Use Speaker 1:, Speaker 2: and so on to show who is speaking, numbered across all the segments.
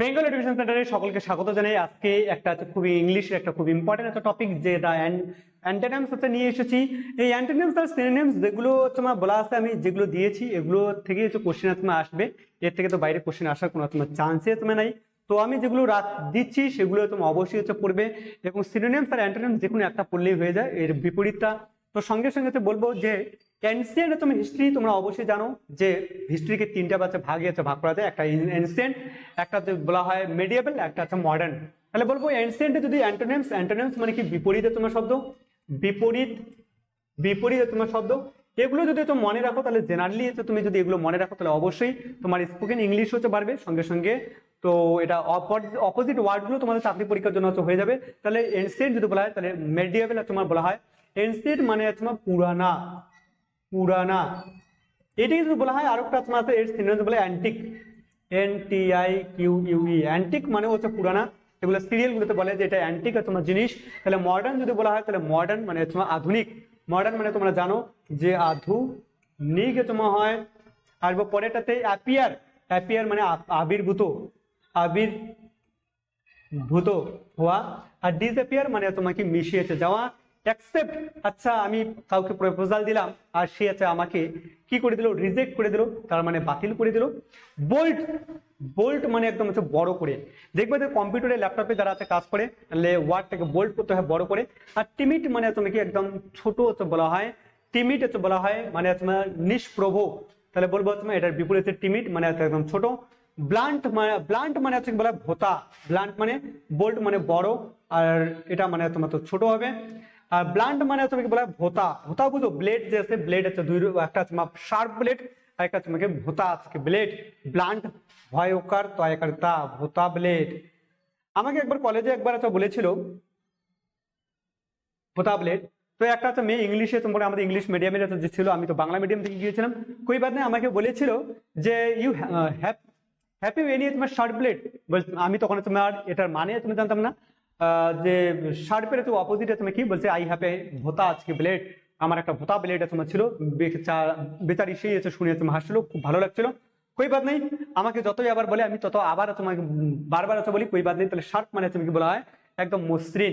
Speaker 1: Bengal education সেন্টারে সকলকে স্বাগত জানাই। আজকে একটা খুবই ইংলিশের একটা খুব ইম্পর্টেন্ট একটা টপিক যে যেটা অ্যান্টেনামস হচ্ছে নিয়ে এসেছি। এই অ্যান্টেনামস আর সিনোনিমস যেগুলো তোমার বলা আছে, আমি যেগুলো দিয়েছি, এগুলো থেকে হচ্ছে কোশ্চেন তোমার আসবে। এর থেকে তো বাইরে কোশ্চেন আসার কোনো তোমার চান্সই তোমার নাই। তো আমি যেগুলো রাত দিচ্ছি, সেগুলো তুমি অবশ্যই হচ্ছে পড়বে। এবং সিনোনিমস আর অ্যান্টোনিমস যে কোনো একটা পড়লেই হয়ে যায়, এর বিপরীতটা। তো সঙ্গে সঙ্গে তো বলব যে এনসিয়েন্ট তুমি হিস্ট্রি তোমরা অবশ্যই জানো যে হিস্ট্রিকে তিনটা বাচ্চা ভাগে আছে ভাগ করা যায়। একটা এনসিয়েন্ট একটা বলা হয় মেডিয়েবল একটা আছে মডার্ন তাহলে বলব এনসিয়েন্টে যদি অ্যান্টোনিমস অ্যান্টোনিমস মানে কি? বিপরীতে তোমার শব্দ? বিপরীত, বিপরীতে তোমার শব্দ? এগুলো যদি তুমি মনে রাখো, তাহলে জেনারেলি তুমি যদি এগুলো মনে রাখো, তাহলে অবশ্যই তোমার স্পোকেন ইংলিশ হচ্ছে বাড়বে। সঙ্গে সঙ্গে তো এটা অপোজিট ওয়ার্ডগুলো তোমাদের চাকরি পরীক্ষার জন্য হয়ে যাবে। তাহলে এনসিয়েন্ট যদি বলা হয়, তাহলে মেডিয়েবল তোমার বলা হয়। এনসিয়েন্ট মানে তোমার পুরানা। পুরানা। এটি যদি বলা হয় আরেকটা তোমার আছে এর সিনোনিম বলে antique N T I Q U E antique মানে হচ্ছে পুরানা। এগুলো সিরিয়ালগুলোতে বলে যে এটা অ্যান্টিক তোমার জিনিস। তাহলে মডার্ন যদি বলা হয়, তাহলে মডার্ন মানে তোমার আধুনিক। মডার্ন মানে তোমরা জানো যে আধুনিক তোমার হয়, আর পরেরটাতে অ্যাপিয়ার অ্যাপিয়ার মানে আবির্ভূত। আবির ভূত হওয়া। আর ডিসঅ্যাপিয়ার মানে তোমাকে মিশিয়েছে যাওয়া। অ্যাকসেপ্ট আচ্ছা আমি কাউকে প্রপোজাল দিলাম, আর সে আছে আমাকে কি করে দিল? রিজেক্ট করে দিল, তার মানে বাতিল করে দিল। বোল্ট বোল্ট মানে একদম হচ্ছে বড় করে। দেখবে যে কম্পিউটারে ল্যাপটপে যারা আছে, কাজ করে, তাহলে ওয়ার্ডটাকে বোল্ট করতে হয়, বড় করে। আর টিমিট মানে তোমাকে একদম ছোট হচ্ছে বলা হয় টিমিট হচ্ছে বলা হয় মানে তোমার নিষ্প্রভ তাহলে বলব তোমার এটার বিপরীতে টিমিট মানে হচ্ছে একদম ছোট। ব্লান্ট মানে ব্লান্ট মানে হচ্ছে বলা? ভোতা। ব্লান্ট মানে বোল্ট মানে বড়, আর এটা মানে তোমার তো ছোট হবে। আর ব্লান্ট মানে হচ্ছে বলা হয় ভোতা ভোতা বুঝো ব্লেড যে আছে ব্লেড আছে দুই একটা আছে শার্প ব্লেড আর একটা তোমাকে ভোতা আছে ব্লেড ব্লান্ট ভয়কার তয়কারিতা ভোতা ব্লেড আমাকে একবার কলেজে একবার একটা বলেছিল ভোতা ব্লেড তো একটা হচ্ছে মেয়ে ইংলিশে তোমার আমাদের ইংলিশ মিডিয়ামের যে ছিল আমি তো বাংলা মিডিয়াম থেকে গিয়েছিলাম কই বাদ নেই আমাকে বলেছিল যে ইউ হ্যাভ হ্যাপি এনি তোমার শার্ট ব্লেড আমি তখন তোমার এটার মানে তুমি জানতাম না যে শার্ট পেরে তো অপোজিটে তুমি কি বলছে আই হ্যাভ এ ভোতা আজকে ব্লেড আমার একটা ভোতা ব্লেড তোমার ছিল। বেচা- বেচারি সেই এসে শুনে তুমি হাসছিল খুব ভালো লাগছিল। কই বাদ নেই, আমাকে যতই আবার বলে, আমি তত আবার তোমাকে বারবার আছে বলি, কই বাদ নেই, তাহলে শার্প মানে তুমি কি বলা হয় একদম মসৃণ।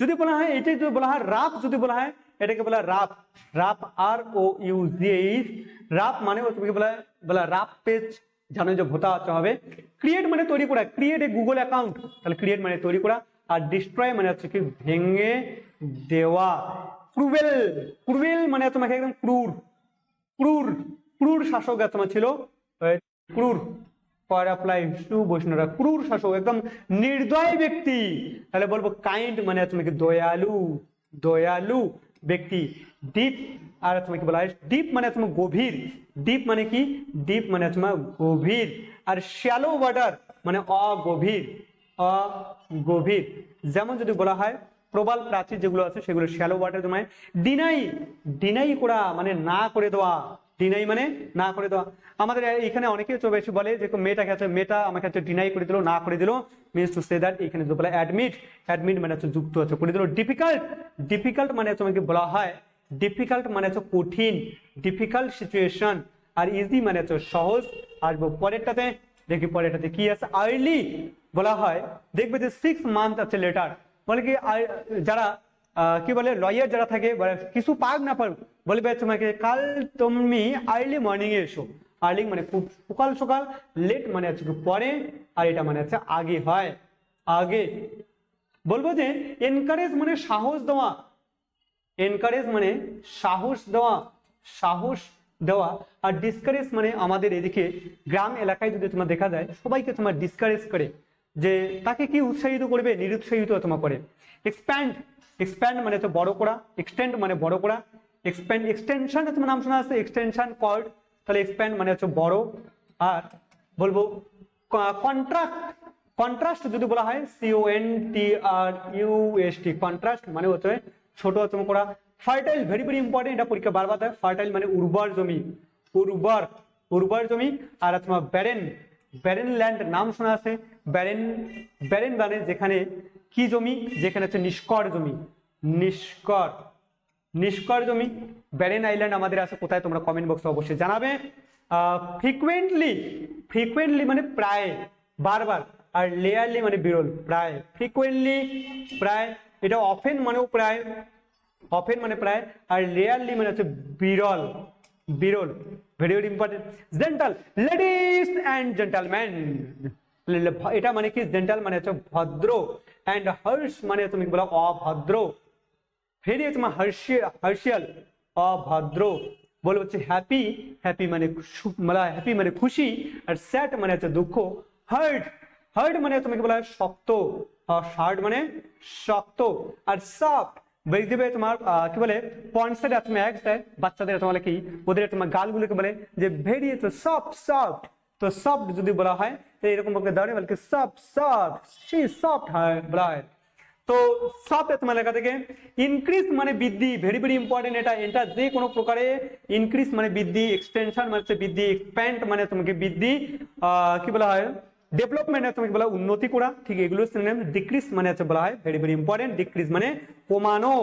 Speaker 1: যদি বলা হয়, এটাই যদি বলা হয়, রাপ যদি বলা হয়, এটাকে বলা rough. Rough R O U G rough মানে তুমি কি বলা বলা রাপ পেজ। জানো যে ভোতা হচ্ছে হবে। ক্রিয়েট মানে তৈরি করা ক্রিয়েট এ গুগল অ্যাকাউন্ট তাহলে ক্রিয়েট মানে তৈরি করা। আর ডিস্ট্রয় মানে হচ্ছে কি ভেঙে দেওয়া। ক্রুবেল ক্রুবেল মানে তোমাকে একদম ক্রুর ক্রুর ক্রুর শাসক তোমার ছিল ক্রুর পরাপ্লাই টু বৈষ্ণবরা ক্রুর শাসক, একদম নির্দয় ব্যক্তি। তাহলে বলব কাইন্ড মানে তোমাকে দয়ালু দয়ালু ব্যক্তি। ডিপ আর তোমাকে বলা হয় ডিপ মানে তোমার গভীর। ডিপ মানে কি? ডিপ মানে তোমার গভীর। আর শ্যালো ওয়াটার মানে অগভীর। অগভীর। যেমন যদি বলা হয়, প্রবাল প্রাচীর যেগুলো আছে, সেগুলো শ্যালো ওয়াটার তোমায় ডিনাই ডিনাই করা মানে না করে দেওয়া। ডিনাই মানে না করে দেওয়া। আমাদের এখানে অনেকেই তো বেশি বলে যে মেয়েটাকে আছে, মেয়েটা আমাকে হচ্ছে ডিনাই করে দিল, না করে দিল। মিনস টু সে দ্যাট এখানে তো বলে অ্যাডমিট অ্যাডমিট মানে হচ্ছে যুক্ত আছে, করে দিল। ডিফিকাল্ট ডিফিকাল্ট মানে হচ্ছে আমাকে বলা হয় ডিফিকাল্ট মানে হচ্ছে কঠিন ডিফিকাল্ট সিচুয়েশন আর ইজি মানে হচ্ছে সহজ। আর পরেরটাতে, দেখি পরেরটাতে কি আছে। আর্লি বলা হয়, দেখবে যে সিক্স মান্থ আছে লেটার বলে কি যারা কি বলে লয়ার যারা থাকে কিছু পাক না পাক বলবে তোমাকে, কাল তুমি আর্লি মর্নিং এ এসো। আর্লি মানে খুব সকাল সকাল লেট মানে হচ্ছে পরে, আর এটা মানে হচ্ছে আগে হয়। আগে। বলব যে এনকারেজ মানে সাহস দেওয়া। এনকারেজ মানে সাহস দেওয়া। সাহস দেওয়া। আর ডিসকারেজ মানে আমাদের এদিকে গ্রাম এলাকায় যদি তোমার দেখা যায়, সবাইকে তোমার ডিসকারেজ করে। যে তাকে কি উৎসাহিত করবে, নিরুৎসাহিত তোমার করে। এক্সপ্যান্ড এক্সপ্যান্ড মানে হচ্ছে বড় করা এক্সটেন্ড মানে বড় করা। এক্সপ্যান্ড এক্সটেনশন তোমার নাম শোনা আছে এক্সটেনশন কর্ড তাহলে এক্সপ্যান্ড মানে হচ্ছে বড়। আর বলব কন্ট্রাক্ট কন্ট্রাস্ট যদি বলা হয় C O N T R U S T contrast মানে হচ্ছে ছোট চম করা। ফার্টাইল ভেরি ভেরি ইম্পর্টেন্ট এটা পরীক্ষা বারবার দেয়। ফার্টাইল মানে উর্বর জমি, উর্বর উর্বর জমি। আর তোমার ব্যারেন ব্যারেন ল্যান্ড নাম শোনা আছে ব্যারেন ব্যারেন মানে যেখানে কি জমি? যেখানে হচ্ছে নিষ্কর জমি। নিষ্কর। নিষ্কর জমি, ব্যারেন আইল্যান্ড আমাদের আছে, কোথায় তোমরা কমেন্ট বক্সে অবশ্যই জানাবে। ফ্রিকুয়েন্টলি ফ্রিকুয়েন্টলি মানে প্রায়, বারবার, আর লেয়ারলি মানে বিরল, প্রায় ফ্রিকুয়েন্টলি প্রায়, এটা অফেন মানেও প্রায় অফেন মানে প্রায়, আর লেয়ারলি মানে হচ্ছে বিরল বিরল very very important gentle ladies and gentleman এটা মানে কি? জেন্টাল মানে হচ্ছে ভদ্র অ্যান্ড হর্ষ মানে তুমি বলো অভদ্র। ভেরি হচ্ছে হার্শিয়াল অভদ্র। বলে হচ্ছে হ্যাপি হ্যাপি মানে মানে হ্যাপি মানে খুশি আর স্যাড মানে হচ্ছে দুঃখ। হার্ট হার্ট মানে তোমাকে বলা হয়? শক্ত। হার্ট মানে শক্ত। আর সফট দেখবে তোমার আহ, কি বলে? পয়েন্টসের তোমার এক্স দেয় বাচ্চাদের তোমার কি? ওদের তোমার গালগুলোকে বলে যে ভেরি সফট সফট তো সফট যদি বলা হয় তো এরকম বলতে দাঁড়িয়ে বলকে সফট সফট সেই সফট হয়, বলা হয়। তো সব তোমার লেখা থেকে, ইনক্রিজ মানে বৃদ্ধি, ভেরি ভেরি ইম্পর্টেন্ট এটা এটা যে কোনো প্রকারে ইনক্রিজ মানে বৃদ্ধি, এক্সটেনশন মানে হচ্ছে বৃদ্ধি, এক্সপ্যান্ড মানে তোমাকে বৃদ্ধি কি বলা হয়, ডেভেলপমেন্ট তোমাকে বলা উন্নতি করা। ঠিক এগুলো ডিক্রিজ মানে হচ্ছে বলা হয়, ভেরি ভেরি ইম্পর্টেন্ট ডিক্রিজ মানে কমানো,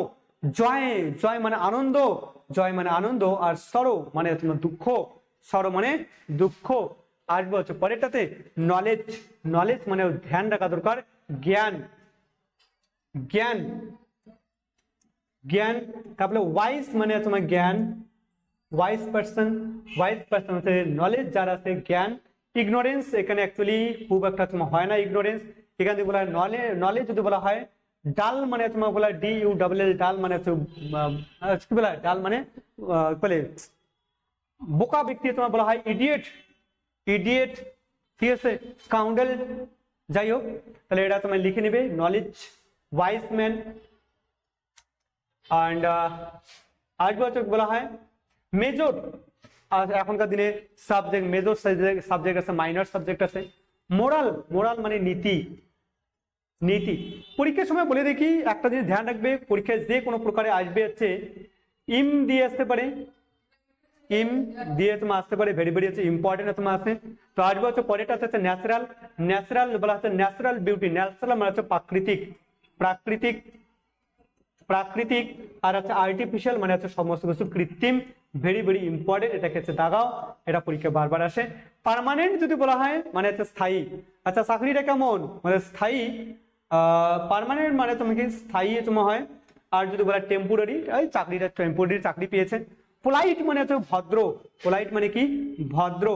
Speaker 1: জয় জয় মানে আনন্দ, জয় মানে আনন্দ, আর সরো মানে তোমার দুঃখ, সরো মানে দুঃখ। আসবে হচ্ছে পরেরটাতে নলেজ নলেজ মানে ধ্যান রাখা দরকার। জ্ঞান জ্ঞান জ্ঞান, তারপরে ওয়াইস মানে তোমার জ্ঞান। ওয়াইস পার্সন ওয়াইস পার্সন হচ্ছে নলেজ যার আছে জ্ঞান। ইগনোরেন্স এখানে অ্যাকচুয়ালি খুব একটা তোমার হয় না ইগনোরেন্স এখান বলা হয় নলেজ নলেজ যদি বলা হয়, ডাল মানে তোমার বলা ডি ইউ ডাবল এল ডাল মানে কি বলা ডাল মানে বলে, বোকা ব্যক্তি তোমার বলা হয় ইডিয়েট ইডিয়েট ঠিক আছে স্কাউন্ডেল যাই হোক তাহলে এটা তোমার লিখে নেবে নলেজ ওয়াইস ম্যান অ্যান্ড আসবে হচ্ছে বলা হয় মেজর এখনকার দিনে সাবজেক্ট মেজর সাবজেক্ট আছে মাইনর সাবজেক্ট আছে। মোরাল মোরাল মানে নীতি। নীতি। পরীক্ষার সময় বলে দেখি, একটা জিনিস ধ্যান রাখবে, পরীক্ষায় যে কোনো প্রকারে আসবে হচ্ছে ইম দিয়ে আসতে পারে। ইম দিয়ে তোমার আসতে পারে ভেরি ভেরি হচ্ছে ইম্পর্টেন্ট তোমার আসে। তো আসবে হচ্ছে পরেরটা হচ্ছে ন্যাচারাল ন্যাচারাল বলা হচ্ছে ন্যাচারাল বিউটি ন্যাচারাল মানে হচ্ছে প্রাকৃতিক প্রাকৃতিক প্রাকৃতিক আর হচ্ছে আর্টিফিশিয়াল মানে হচ্ছে সমস্ত কিছু কৃত্রিম ভেরি ভেরি ইম্পর্টেন্ট এটাকে হচ্ছে দাগাও, এটা পরীক্ষা বারবার আসে। পার্মানেন্ট যদি বলা হয় মানে হচ্ছে স্থায়ী। আচ্ছা চাকরিটা কেমন? মানে স্থায়ী পার্মানেন্ট মানে তোমাকে স্থায়ী তোমার হয়। আর যদি বলা টেম্পোরারি এই চাকরিটা টেম্পোরারি চাকরি পেয়েছে। পোলাইট মানে হচ্ছে ভদ্র। পোলাইট মানে কি? ভদ্র।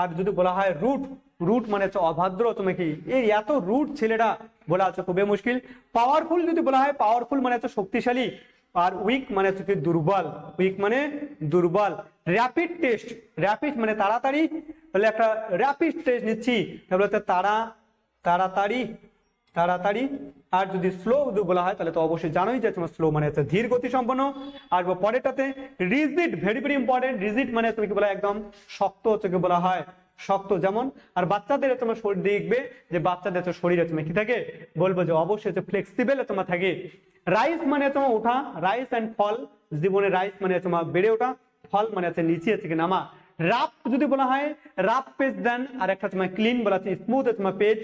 Speaker 1: আর যদি বলা হয় রুট রুট মানে হচ্ছে অভদ্র তুমি কি? এই এত রুট ছেলেটা বলা আছে, খুবই মুশকিল। পাওয়ারফুল যদি বলা হয় পাওয়ারফুল মানে হচ্ছে শক্তিশালী। আর উইক মানে হচ্ছে দুর্বল। উইক মানে দুর্বল। র্যাপিড টেস্ট র্যাপিড মানে তাড়াতাড়ি। তাহলে একটা র্যাপিড টেস্ট নিচ্ছি। তাহলে হচ্ছে তারা তাড়াতাড়ি তাড়াতাড়ি। আর যদি স্লো বলা হয়, তাহলে তো অবশ্যই জানোই যে তোমার স্লো মানে হচ্ছে ধীর গতি সম্পন্ন। আর পরেরটাতে rigid very very important rigid মানে তুমি কি বলা একদম শক্ত হচ্ছে বলা হয়, শক্ত যেমন। আর বাচ্চাদের তোমার শরীর দেখবে যে বাচ্চাদের তো শরীরে তুমি কি থাকে? বলব যে অবশ্যই হচ্ছে ফ্লেক্সিবেল তোমার থাকে। রাইস মানে তোমার ওঠা রাইস অ্যান্ড ফল। জীবনে রাইস মানে তোমার বেড়ে ওঠা, ফল মানে হচ্ছে নিচে আছে কি নামা। রাফ যদি বলা হয় রাফ পেজ দেন, আর একটা তোমার ক্লিন বলা আছে স্মুথ তোমার পেজ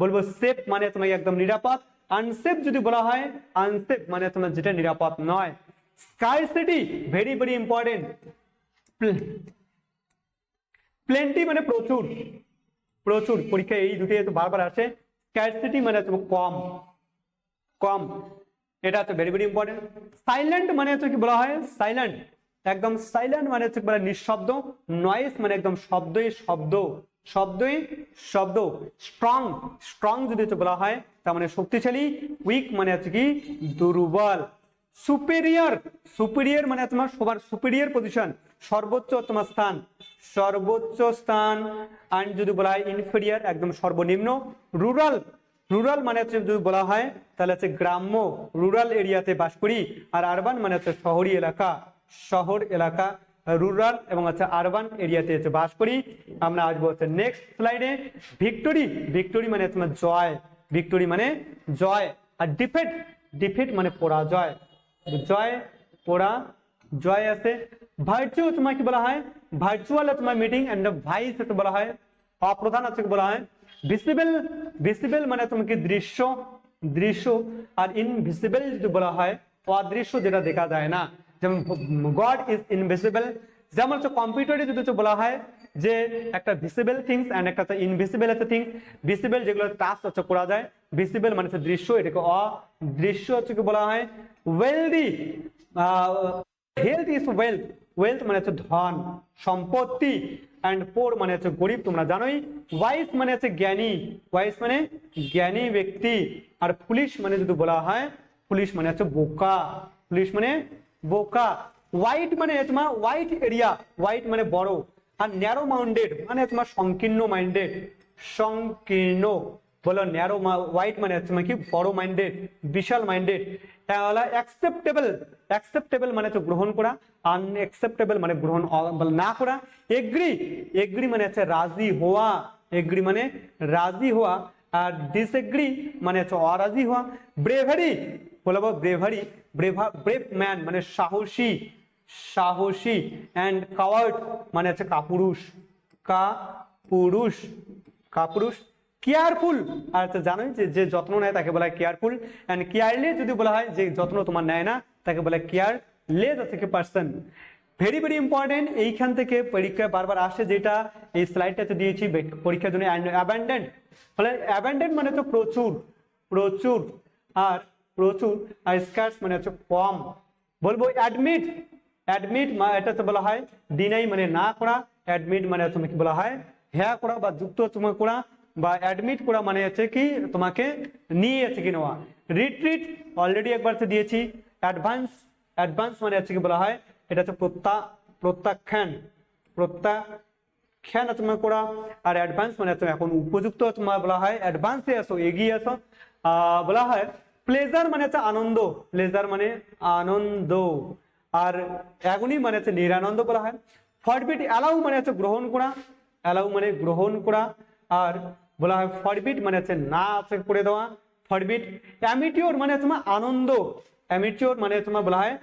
Speaker 1: বলব সেফ মানে তোমাকে একদম নিরাপদ। আনসেফ যদি বলা হয় আনসেফ মানে তোমার যেটা নিরাপদ নয়। Scarcity very very important plenty মানে প্রচুর। প্রচুর। পরীক্ষা এই দুটি বারবার আসে স্ক্যারসিটি মানে তোমার কম। কম। এটা হচ্ছে ভেরি ভেরি ইম্পর্টেন্ট সাইলেন্ট মানে হচ্ছে কি বলা হয়? সাইলেন্ট একদম সাইলেন্ট মানে হচ্ছে বলা নিঃশব্দ নয়েস মানে একদম শব্দই শব্দ শব্দই শব্দ স্ট্রং স্ট্রং যদি হচ্ছে বলা হয়, তার মানে শক্তিশালী উইক মানে হচ্ছে কি দুর্বল সুপেরিয়র সুপেরিয়র মানে তোমার সবার সুপেরিয়র পজিশন সর্বোচ্চ তোমার স্থান, সর্বোচ্চ স্থান অ্যান্ড যদি বলা হয় ইনফেরিয়ার একদম সর্বনিম্ন রুরাল রুরাল মানে হচ্ছে যদি বলা হয়, তাহলে হচ্ছে গ্রাম্য রুরাল এরিয়াতে বাস করি, আর আরবান মানে হচ্ছে শহরী এলাকা। শহর, এলাকা রুরাল এবং হচ্ছে আরবান এরিয়াতে হচ্ছে বাস করি। আমরা আসব হচ্ছে নেক্সট স্লাইডে ভিক্টোরি ভিক্টোরি মানে তোমার জয়। ভিক্টোরি মানে জয় আর ডিফেট ডিফিট মানে পরাজয়। জয় পরা জয় আছে। ভার্চুয়াল তোমার কি বলা হয়? ভার্চুয়াল তোমার মিটিং এন্ড ভাইস বলা হয়। অপ্রধান আছে বলা হয়? ভিসিবল ভিসিবল মানে তোমাকে দৃশ্য দৃশ্য। আর ইনভিসিবল যদি বলা হয়, অদৃশ্য যেটা দেখা যায় না। যেমন গড ইজ ইনভিসিবল যেমন হচ্ছে কম্পিউটারে যদি হচ্ছে বলা হয় যে একটা ভিসিবল থিংস অ্যান্ড একটা হচ্ছে ইনভিসিবল একটা থিংস ভিসিবল যেগুলো টাচ হচ্ছে করা যায়। ভিসিবল মানে হচ্ছে দৃশ্য, এটাকে অদৃশ্য হচ্ছে কি বলা হয়? Wealthy health is wealth wealth মানে হচ্ছে ধন, সম্পত্তি। অ্যান্ড পোর মানে হচ্ছে গরিব, তোমরা জানোই। ওয়াইস মানে হচ্ছে জ্ঞানী। ওয়াইস মানে জ্ঞানী ব্যক্তি। আর পুলিশ মানে যদি বলা হয় পুলিশ মানে হচ্ছে বোকা। পুলিশ মানে বোকা। হোয়াইট মানে তোমার হোয়াইট এরিয়া হোয়াইট মানে বড়। আর ন্যারো মাউন্ডেড মানে তোমার সংকীর্ণ মাইন্ডেড সংকীর্ণ। বলো ন্যারো হোয়াইট মানে হচ্ছে কি? বড় মাইন্ডেড বিশাল মাইন্ডেড তাহলে অ্যাকসেপ্টেবল অ্যাকসেপ্টেবল মানে হচ্ছে গ্রহণ করা আনএক্সেপ্টেবল মানে গ্রহণ না করা। এগ্রি এগ্রি মানে হচ্ছে রাজি হওয়া। এগ্রি মানে রাজি হওয়া। আর ডিসএগ্রি মানে হচ্ছে অরাজি হওয়া। ব্রেভারি বলব ব্রেভারি ব্রেভা ব্রেভ ম্যান মানে সাহসী সাহসী অ্যান্ড কাওয়ার্ড মানে হচ্ছে কাপুরুষ কাপুরুষ কাপুরুষ কেয়ারফুল আর জানোই যে যে যত্ন নেয় তাকে বলা হয় কেয়ারফুল অ্যান্ড কেয়ারলেস যদি বলা হয় যে যত্ন তোমার নেয় না, তাকে বলা কেয়ারলেস থেকে পার্সন ভেরি ভেরি ইম্পর্টেন্ট এইখান থেকে পরীক্ষায় বারবার আসে যেটা এই স্লাইডটাতে দিয়েছি পরীক্ষার জন্য অ্যাবান্ডেন্ট ফলে অ্যাবান্ডেন্ট মানে হচ্ছে প্রচুর প্রচুর, আর প্রচুর আর স্কার্স মানে হচ্ছে কম। বলব অ্যাডমিট অ্যাডমিট এটা তো বলা হয় ডিনাই মানে না করা অ্যাডমিট মানে তোমাকে কি বলা হয় হ্যাঁ করা বা যুক্ত তোমার করা বা অ্যাডমিট করা মানে হচ্ছে কি তোমাকে নিয়ে আছে কি নেওয়া। রিট্রিট অলরেডি একবার দিয়েছি অ্যাডভান্স অ্যাডভান্স মানে হচ্ছে কি বলা হয় এটা হচ্ছে প্রত্যা, প্রত্যাখ্যান প্রত্যাখ্যান তোমার করা আর অ্যাডভান্স মানে হচ্ছে এখন উপযুক্ত তোমার বলা হয় অ্যাডভান্সে আসো এগিয়ে আসো বলা হয় প্লেজার মানে হচ্ছে আনন্দ। প্লেজার মানে আনন্দ। আর অ্যাগনি মানে হচ্ছে নিরানন্দ বলা হয়। ফরবিট অ্যালাউ মানে হচ্ছে গ্রহণ করা। অ্যালাউ মানে গ্রহণ করা। আর বলা হয় ফরবিট মানে হচ্ছে না আছে করে দেওয়া। ফরবিট অ্যামিটিওর মানে তোমার আনন্দ। অ্যামিটিওর মানে তোমার বলা হয়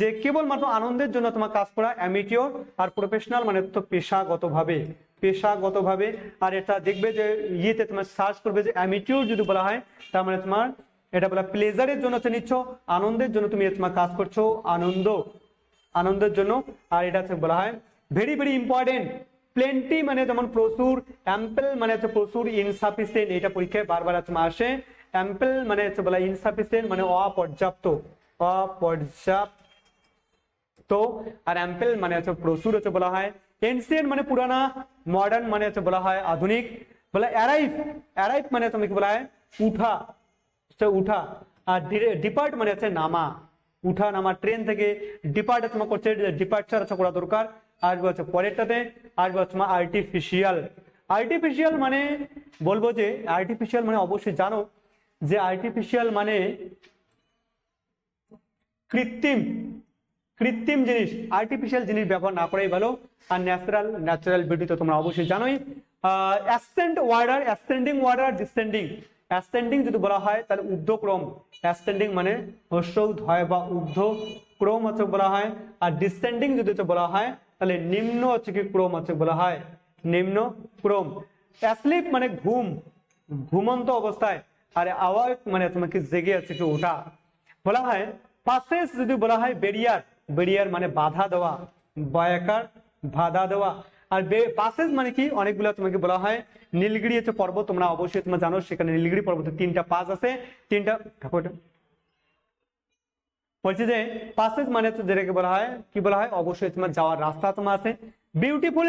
Speaker 1: যে কেবলমাত্র আনন্দের জন্য তোমার কাজ করা। অ্যামিটিওর আর প্রফেশনাল মানে তো পেশাগতভাবে। পেশাগতভাবে। আর এটা দেখবে যে ইয়েতে তোমার সার্চ করবে যে অ্যামিটিওর যদি বলা হয়, তার মানে তোমার এটা বলা প্লেজারের জন্য হচ্ছে নিচ্ছ, আনন্দের জন্য তুমি তোমার কাজ করছ, আনন্দ, আনন্দের জন্য। আর এটা হচ্ছে বলা হয় ভেরি ভেরি ইম্পর্টেন্ট প্লেন্টি মানে যেমন প্রচুর অ্যাম্পেল মানে হচ্ছে প্রচুর ইনসাফিসিয়েন্ট এটা পরীক্ষায় বারবার আছে আসে। অ্যাম্পেল মানে হচ্ছে বলা ইনসাফিসিয়েন্ট মানে অপর্যাপ্ত অপর্যাপ্ত। আর অ্যাম্পেল মানে হচ্ছে প্রচুর হচ্ছে বলা হয় এনসিয়েন্ট মানে পুরানা মডার্ন মানে হচ্ছে বলা হয় আধুনিক। বলা অ্যারাইভ অ্যারাইভ মানে তুমি কি বলা হয় উঠা। হচ্ছে উঠা, আর ডিপার্ট মানে হচ্ছে নামা। উঠা, নামা ট্রেন থেকে ডিপার্ট তোমার করছে ডিপার্চার হচ্ছে করা দরকার। আসবে হচ্ছে পরেরটাতে, আসবে হচ্ছে আর্টিফিশিয়াল আর্টিফিশিয়াল মানে বলব যে আর্টিফিশিয়াল মানে অবশ্যই জানো যে আর্টিফিশিয়াল মানে কৃত্রিম। কৃত্রিম জিনিস আর্টিফিশিয়াল জিনিস ব্যবহার না করাই ভালো। আর ন্যাচারাল ন্যাচারাল বিউটি তো তোমরা অবশ্যই জানোই। Ascend order ascending order descending ascending যদি বলা হয়, তাহলে ঊর্ধ্বক্রম। অ্যাসেন্ডিং মানে হস্যৌ ধয় বা ঊর্ধ্ব ক্রম হচ্ছে বলা হয়। আর ডিসেন্ডিং যদি হচ্ছে বলা হয়, তাহলে নিম্ন হচ্ছে কি ক্রম হচ্ছে বলা হয়। নিম্ন ক্রম অ্যাসলিপ মানে ঘুম, ঘুমন্ত অবস্থায়। আর আওয়াজ মানে তোমাকে জেগে আছে, কি ওঠা। বলা হয় পাসেস যদি বলা হয় বেরিয়ার বেরিয়ার মানে বাধা দেওয়া বয়াকার বাধা দেওয়া। আর পাসেস মানে কি? অনেকগুলো তোমাকে বলা হয়। নীলগিরি হচ্ছে পর্বত, তোমরা অবশ্যই তোমরা জানো, সেখানে নীলগিরি পর্বতে তিনটা পাস আছে, তিনটা এটা। যে পাসেস মানে যেটাকে বলা হয়, কি বলা হয়? অবশ্যই তোমার যাওয়ার রাস্তা তোমার আছে। বিউটিফুল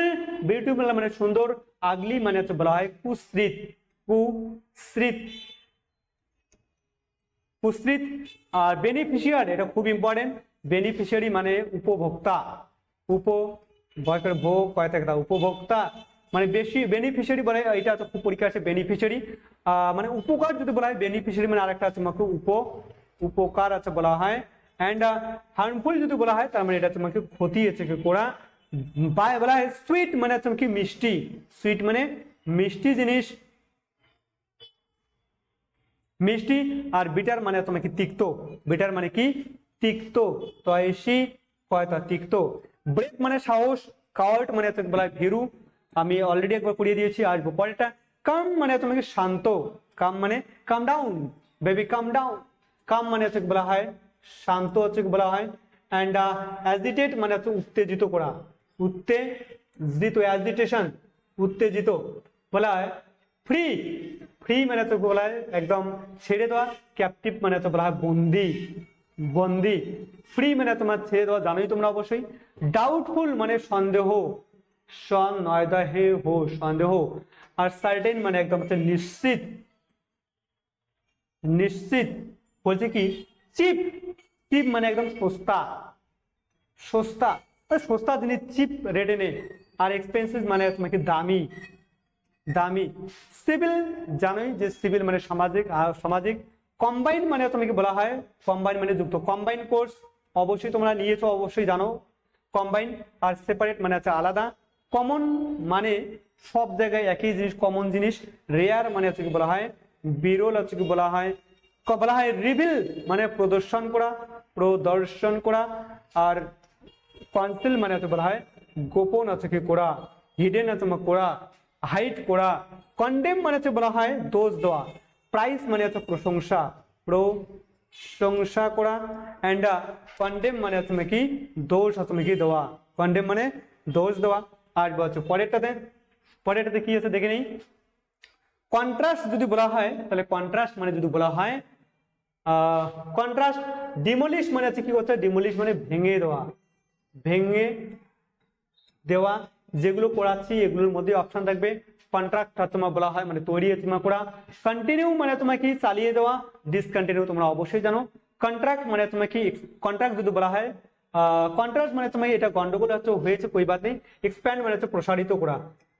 Speaker 1: বিউটিফুল মানে সুন্দর আগলি মানে হচ্ছে বলা হয় কুশ্রিত কুশ্রিত। কুশ্রিত আর বেনিফিশিয়ার এটা খুব ইম্পর্টেন্ট বেনিফিশিয়ারি মানে উপভোক্তা। উপ, ভয় করে ভোগ, কয় উপভোক্তা। মানে বেশি বেনিফিশিয়ারি বলে এটা খুব পরীক্ষা আছে বেনিফিশিয়ারি মানে উপকার যদি বলা হয় বেনিফিশিয়ারি মানে আরেকটা আছে তোমাকে উপ, উপকার আছে বলা হয়। অ্যান্ড হার্মফুল যদি বলা হয়, তার মানে এটা তোমাকে ক্ষতি আছে করা। বলা হয় সুইট মানে হচ্ছে কি মিষ্টি। সুইট মানে মিষ্টি জিনিস। মিষ্টি আর বিটার মানে তোমার কি তিক্ত। বিটার মানে কি? তিক্ত। তয়সি কয়তা তিক্ত। ব্রেক মানে সাহস। কাওয়ার্ট মানে তোমাকে বলা হয় ভীরু। আমি অলরেডি একবার পড়িয়ে দিয়েছি, আসব। পরেরটা কাম মানে তোমাকে শান্ত। কাম মানে calm down baby calm down calm মানে হচ্ছে বলা হয়, শান্ত হচ্ছে বলা হয়। অ্যান্ড অ্যাজিটেট মানে হচ্ছে উত্তেজিত করা। উত্তেজিত জিত অ্যাজিটেশন উত্তেজিত। বলা হয় ফ্রি ফ্রি মানে তো বলা হয়, একদম ছেড়ে দেওয়া ক্যাপটিভ মানে তো বলা হয় বন্দি। বন্দি। ফ্রি মানে তোমার ছেড়ে দেওয়া, জানোই তোমরা অবশ্যই। ডাউটফুল মানে সন্দেহ। সন্দেহে হো, সন্দেহ। আর সার্টেন মানে একদম হচ্ছে নিশ্চিত। নিশ্চিত বলছে কি? চিপ। চিপ মানে একদম সস্তা। সস্তা। সস্তা জিনিস চিপ রেটে নেই আর এক্সপেন্সিভ মানে তোমাকে দামি। দামি। সিভিল, জানোই যে সিভিল মানে সামাজিক আর সামাজিক। কম্বাইন মানে তোমাকে বলা হয়, কম্বাইন মানে যুক্ত। কম্বাইন কোর্স অবশ্যই তোমরা নিয়েছো, অবশ্যই জানো। কম্বাইন আর সেপারেট মানে আছে আলাদা। কমন মানে সব জায়গায় একই জিনিস কমন জিনিস রেয়ার মানে হচ্ছে কি বলা হয়, বিরল হচ্ছে কি বলা হয় বলা হয় রিভিল মানে প্রদর্শন করা প্রদর্শন করা, আর কনসিল মানে হচ্ছে বলা হয়, গোপন আছে কি করা হিডেন আছে করা হাইট করা কন্ডেম মানে হচ্ছে বলা হয় দোষ দেওয়া প্রাইস মানে হচ্ছে প্রশংসা প্রশংসা করা অ্যান্ড কন্ডেম মানে হচ্ছে কি দোষ মানে কি দেওয়া কন্ডেম মানে দোষ দেওয়া। আর বলছে পরেরটাতে পরেরটাতে কি আছে দেখে নেই? কন্ট্রাস্ট যদি বলা হয়, তাহলে কন্ট্রাস্ট মানে যদি বলা হয় কন্ট্রাস্ট ডিমোলিশ মানে হচ্ছে কি করছে ডিমোলিশ মানে ভেঙে দেওয়া। ভেঙে দেওয়া, যেগুলো করাচ্ছি, এগুলোর মধ্যে অপশন থাকবে কন্ট্রাক্ট তোমার বলা হয় মানে তৈরি তোমার করা কন্টিনিউ মানে তোমার কি? চালিয়ে দেওয়া ডিসকন্টিনিউ তোমরা অবশ্যই জানো। কন্ট্রাক্ট মানে তোমার কি? কন্ট্রাক্ট যদি বলা হয় কন্ট্রাক্ট মানে তোমার এটা গন্ডগোল হচ্ছে হয়েছে কই বাদ? নেই এক্সপ্যান্ড মানে হচ্ছে প্রসারিত করা।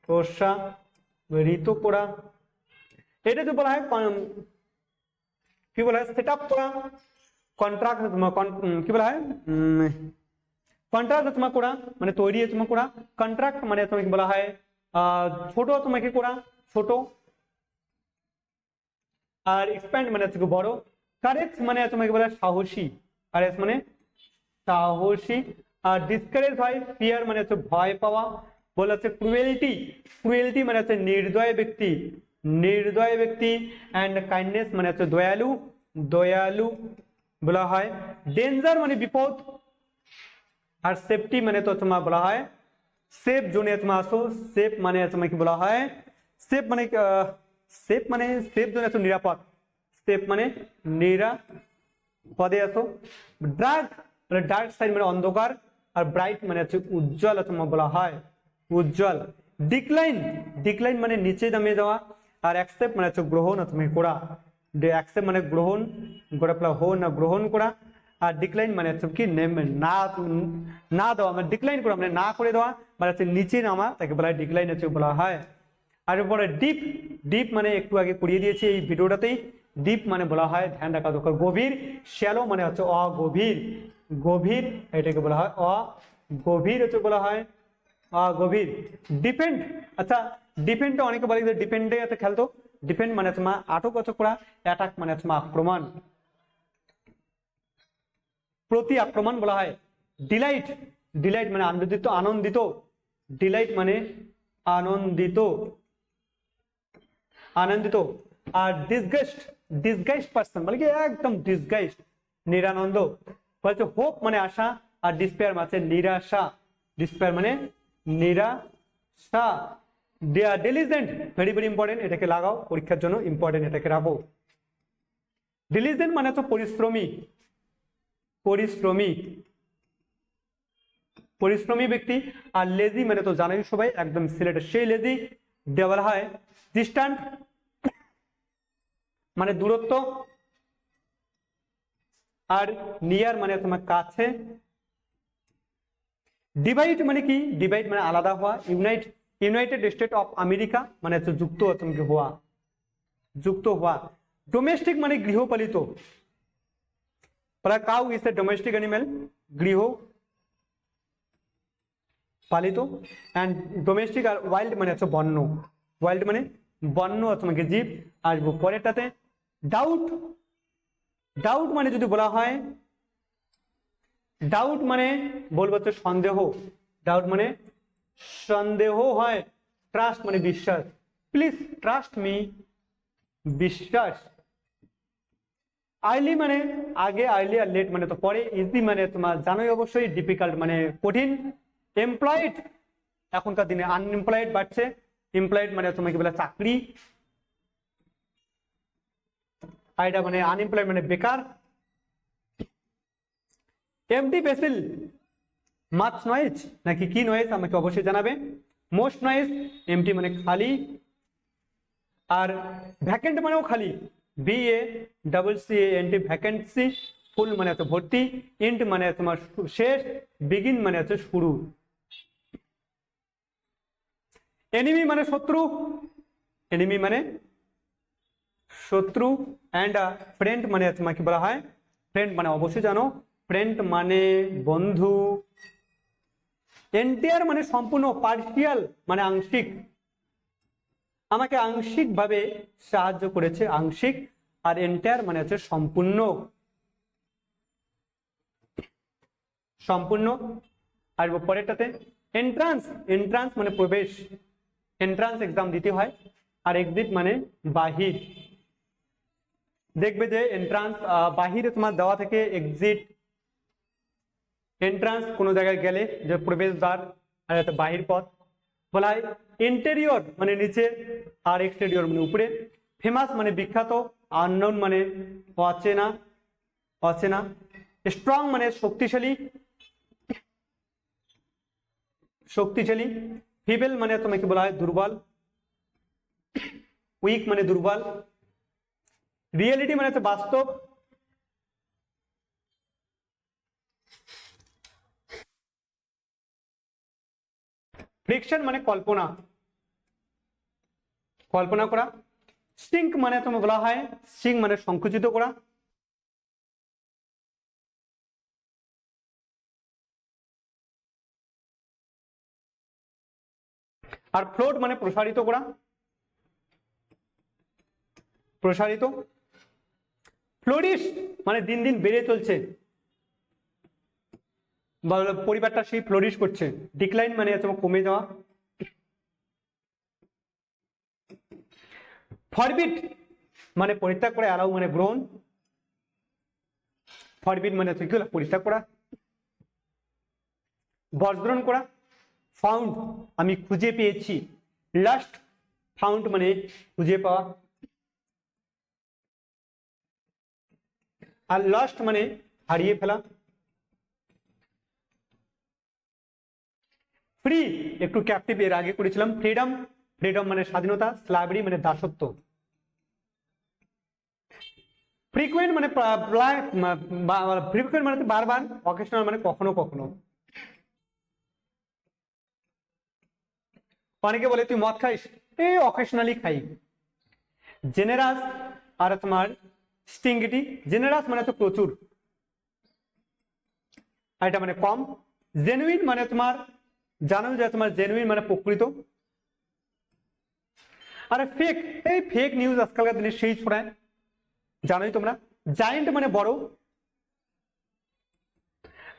Speaker 1: প্রসারিত করা। এটা যদি বলা হয় কি বলা হয়? সেট আপ করা কন্ট্রাক্ট কি বলা হয়? কন্ট্রাক্ট তোমার করা মানে তৈরি তোমার করা। কন্ট্রাক্ট মানে তোমাকে বলা হয় ছোট তোমাকে করা, ছোট। আর এক্সপ্যান্ড মানে হচ্ছে বড়। কারেজ মানে তোমাকে বলা হয় সাহসী। কারেজ মানে সাহসী আর ডিসকারেজ হয় ফিয়ার মানে হচ্ছে ভয় পাওয়া, বলা হচ্ছে ক্রুয়েলটি ক্রুয়েলটি মানে হচ্ছে নির্দয় ব্যক্তি নির্দয় ব্যক্তি অ্যান্ড কাইন্ডনেস মানে হচ্ছে দয়ালু দয়ালু বলা হয়। ডেঞ্জার মানে বিপদ, আর সেফটি মানে তো তোমার বলা হয়। সেফ জোনে তোমার আসো সেফ মানে তোমার কি বলা হয়? সেফ মানে সেফ মানে সেফ জোনে আসো নিরাপদ। সেফ মানে নিরাপদে আসো। ডার্ক মানে ডার্ক সাইড মানে অন্ধকার আর ব্রাইট মানে হচ্ছে উজ্জ্বল অথবা বলা হয় উজ্জ্বল। ডিক্লাইন ডিক্লাইন মানে নিচে নামে যাওয়া আর অ্যাকসেপ্ট মানে হচ্ছে গ্রহণ তুমি করা। অ্যাকসেপ্ট মানে গ্রহণ প্লাস হো না গ্রহণ করা। আর ডিক্লাইন মানে হচ্ছে কি নেম- না না দেওয়া। মানে ডিক্লাইন করা মানে না করে দেওয়া মানে হচ্ছে নিচে নামা, তাকে বলা হয় ডিক্লাইন হচ্ছে বলা হয়। আর এরপরে ডিপ ডিপ মানে একটু আগে করিয়ে দিয়েছি এই ভিডিওটাতেই ডিপ মানে বলা হয় ধ্যান রাখা দরকার, গভীর। শ্যালো মানে হচ্ছে অগভীর। গভীর, এটাকে বলা হয় অগভীর হচ্ছে বলা হয় অগভীর ডিপেন্ড আচ্ছা ডিপেন্ডটা অনেকে বলে ডিপেন্ডে এত খেলতো ডিপেন্ড মানে তোমার আটক হচ্ছে করা অ্যাটাক মানে তোমার আক্রমণ। প্রতি আক্রমণ বলা হয়। ডিলাইট ডিলাইট মানে আনন্দিত আনন্দিত। ডিলাইট মানে আনন্দিত। আনন্দিত। আর ডিসগাস্ট ডিসগাইস্ট পার্সন মানে কি একদম ডিসগাইস্ট নিরানন্দ। বলছে হোপ মানে আশা আর ডিসপেয়ার মানে নিরাশা। ডিসপেয়ার মানে নিরাশা। ডিলিজেন্ট ভেরি ভেরি ইম্পর্টেন্ট এটাকে লাগাও, পরীক্ষার জন্য ইম্পর্টেন্ট এটাকে রাখো। ডিলিজেন্ট মানে হচ্ছে পরিশ্রমী। পরিশ্রমী। পরিশ্রমী ব্যক্তি আর লেজি মানে তো জানাই সবাই, একদম সিলেটের সেই লেজি দেওয়া হয় ডিস্টান্ট মানে দূরত্ব আর নিয়ার মানে তোমার কাছে। ডিভাইড মানে কি? ডিভাইড মানে আলাদা হওয়া। Unite united state of America মানে হচ্ছে যুক্ত তোমাকে হওয়া। যুক্ত হওয়া। ডোমেস্টিক মানে গৃহপালিত। Cow is a domestic animal গৃহ পালিত। অ্যান্ড ডোমেস্টিক আর ওয়াইল্ড মানে হচ্ছে বন্য। ওয়াইল্ড মানে বন্য তোমাকে জীব। আসব পরেরটাতে। ডাউট ডাউট মানে যদি বলা হয় ডাউট মানে বলব হচ্ছে সন্দেহ। ডাউট মানে সন্দেহ হয়। ট্রাস্ট মানে বিশ্বাস। প্লিজ ট্রাস্ট মি বিশ্বাস। আর্লি মানে আগে আর্লি আর লেট মানে তো পরে। ইজি মানে তোমার জানোই অবশ্যই ডিফিকাল্ট মানে কঠিন। এমপ্লয়েড এখনকার দিনে আনএমপ্লয়েড বাড়ছে। এমপ্লয়েড মানে তোমাকে বলে চাকরি। আর এটা মানে আনএমপ্লয়েড মানে বেকার। এমটি পেসিল মাছ নয়েজ নাকি কি নয়েজ আমাকে অবশ্যই জানাবে। মোস্ট নয়েজ এমটি মানে খালি। আর ভ্যাকেন্ট মানেও খালি। B A double C N T vacancy full মানে হচ্ছে ভর্তি ইন্ট মানে তোমার শেষ বিগিন মানে হচ্ছে শুরু। এনিমি মানে শত্রু। এনিমি মানে শত্রু। অ্যান্ড ফ্রেন্ড মানে তোমাকে বলা হয়? ফ্রেন্ড মানে অবশ্যই জানো। ফ্রেন্ড মানে বন্ধু। এন্টিয়ার মানে সম্পূর্ণ পার্সিয়াল মানে আংশিক। আমাকে আংশিক ভাবে সাহায্য করেছে আংশিক, আর এন্টায়ার মানে হচ্ছে সম্পূর্ণ। সম্পূর্ণ। আর পরেরটাতে এন্ট্রান্স এন্ট্রান্স মানে প্রবেশ। এন্ট্রান্স এক্সাম দিতে হয়। আর এক্সিট মানে বাহির। দেখবে যে এন্ট্রান্স বাহিরে তোমার দেওয়া থেকে এক্সিট এন্ট্রান্স কোনো জায়গায় গেলে যে প্রবেশদ্বার আর একটা বাহির পথ বলা হয় ইন্টেরিয়র মানে নিচে আর এক্সটেরিয়র মানে উপরে ফেমাস মানে বিখ্যাত আননোন মানে অচেনা অচেনা স্ট্রং মানে শক্তিশালী শক্তিশালী ফিবেল মানে তোমাকে বলা হয় দুর্বল উইক মানে দুর্বল রিয়েলিটি মানে হচ্ছে বাস্তব। ফ্রিকশন মানে কল্পনা। কল্পনা করা। সিঙ্ক মানে তোমার বলা হয় সিং মানে সংকুচিত করা। আর ফ্লোট মানে প্রসারিত করা। প্রসারিত। ফ্লোরিশ মানে দিন দিন বেড়ে চলছে। পরিবারটা সেই ফ্লোরিশ করছে। ডিক্লাইন মানে হচ্ছে কমে যাওয়া। ফরবিট মানে পরিত্যাগ করে অ্যালাউ মানে গ্রহণ। ফরবিট মানে হচ্ছে কি হলো? পরিত্যাগ করা। বর্জন করা। ফাউন্ড আমি খুঁজে পেয়েছি। লাস্ট ফাউন্ড মানে খুঁজে পাওয়া। আর লাস্ট মানে হারিয়ে ফেলা। ফ্রি একটু ক্যাপটিভ এর আগে করেছিলাম। ফ্রিডম ফ্রিডম মানে স্বাধীনতা স্লাভরি মানে দাসত্ব। ফ্রিকুয়েন্ট মানে ফ্রিকুয়েন্ট মানে বারবার অকেশনাল মানে কখনো কখনো। অনেকে বলে, তুই মদ খাইস? এই অকেশনালি খাই। জেনেরাস আর তোমার স্টিংগিটি জেনেরাস মানে হচ্ছে প্রচুর। আর এটা মানে কম। জেনুইন মানে তোমার, জানো যে তোমার জেনুইন মানে প্রকৃত। আর ফেক এই ফেক নিউজ আজকালকার দিনে সেই ছড়ায়। জানোই তোমরা জায়েন্ট মানে বড়।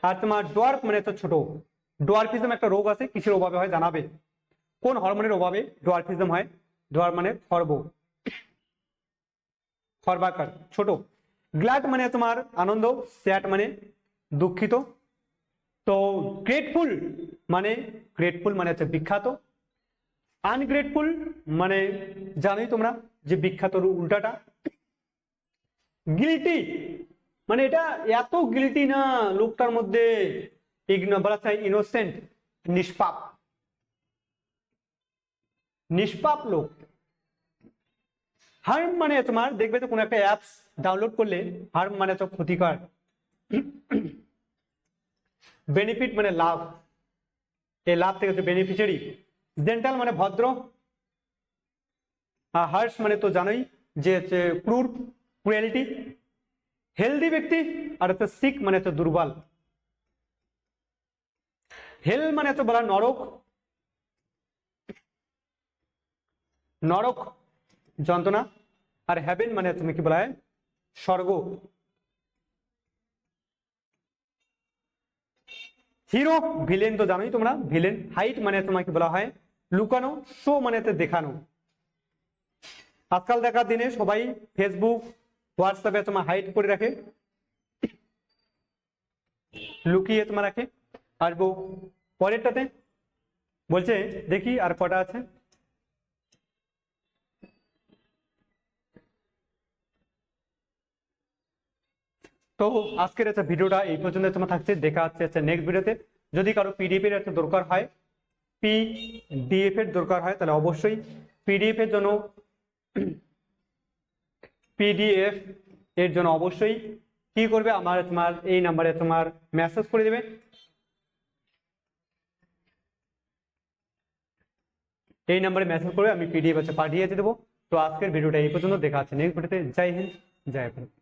Speaker 1: আর তোমার ডোয়ার্ফ মানে তো ছোট। ডোয়ার্ফিজম একটা রোগ আছে, কিসের অভাবে হয় জানাবে। কোন হরমোনের অভাবে ডোয়ার্ফিজম হয়? ডোয়ার মানে খর্ব খর্বাকার, ছোট। গ্ল্যাড মানে তোমার আনন্দ স্যাট মানে দুঃখিত। তো গ্রেটফুল মানে গ্রেটফুল মানে হচ্ছে বিখ্যাত। আনগ্রেটফুল মানে জানোই তোমরা যে বিখ্যাত উল্টাটা। গিলটি মানে এটা এত গিলটি না লোকটার মধ্যে ইনোসেন্ট নিষ্পাপ। নিষ্পাপ লোক। হার্ম মানে তোমার দেখবে তো কোনো একটা অ্যাপস ডাউনলোড করলে হার্ম মানে তো ক্ষতিকর। বেনিফিট মানে লাভ। এই লাভ থেকে হচ্ছে বেনিফিশিয়ারি জেন্টাল মানে ভদ্র। আর হার্স মানে তো জানোই যে হচ্ছে ক্রুর ক্রুয়েলিটি হেলদি ব্যক্তি আর হচ্ছে সিক মানে হচ্ছে দুর্বল। হেল মানে হচ্ছে বলা নরক। নরক, যন্ত্রণা। আর হ্যাভেন মানে তুমি কি বলা হয় স্বর্গ। হিরো, ভিলেন তো জানোই তোমরা। ভিলেন, হাইট মানে তোমাকে বলা হয়? লুকানো, শো মানে দেখানো। আজকাল দেখার দিনে সবাই ফেসবুক হোয়াটসঅ্যাপে তোমার হাইট করে রাখে। লুকিয়ে তোমার রাখে। আসব পরেরটাতে। বলছে, দেখি আর কটা আছে। তো আজকের একটা ভিডিওটা এই পর্যন্ত তোমার থাকছে। দেখা হচ্ছে আচ্ছা নেক্সট ভিডিওতে যদি কারও পিডিএফ এর একটা দরকার হয় পিডিএফ এর দরকার হয়, তাহলে অবশ্যই পিডিএফ এর জন্য পিডিএফ এর জন্য অবশ্যই কি করবে? আমার তোমার এই নাম্বারে তোমার মেসেজ করে দেবে। এই নাম্বারে মেসেজ করে আমি পিডিএফ আছে পাঠিয়ে দেবো। তো আজকের ভিডিওটা এই পর্যন্ত। দেখা আছে নেক্সট ভিডিওতে জয় হিন্দ, জয় ভারত।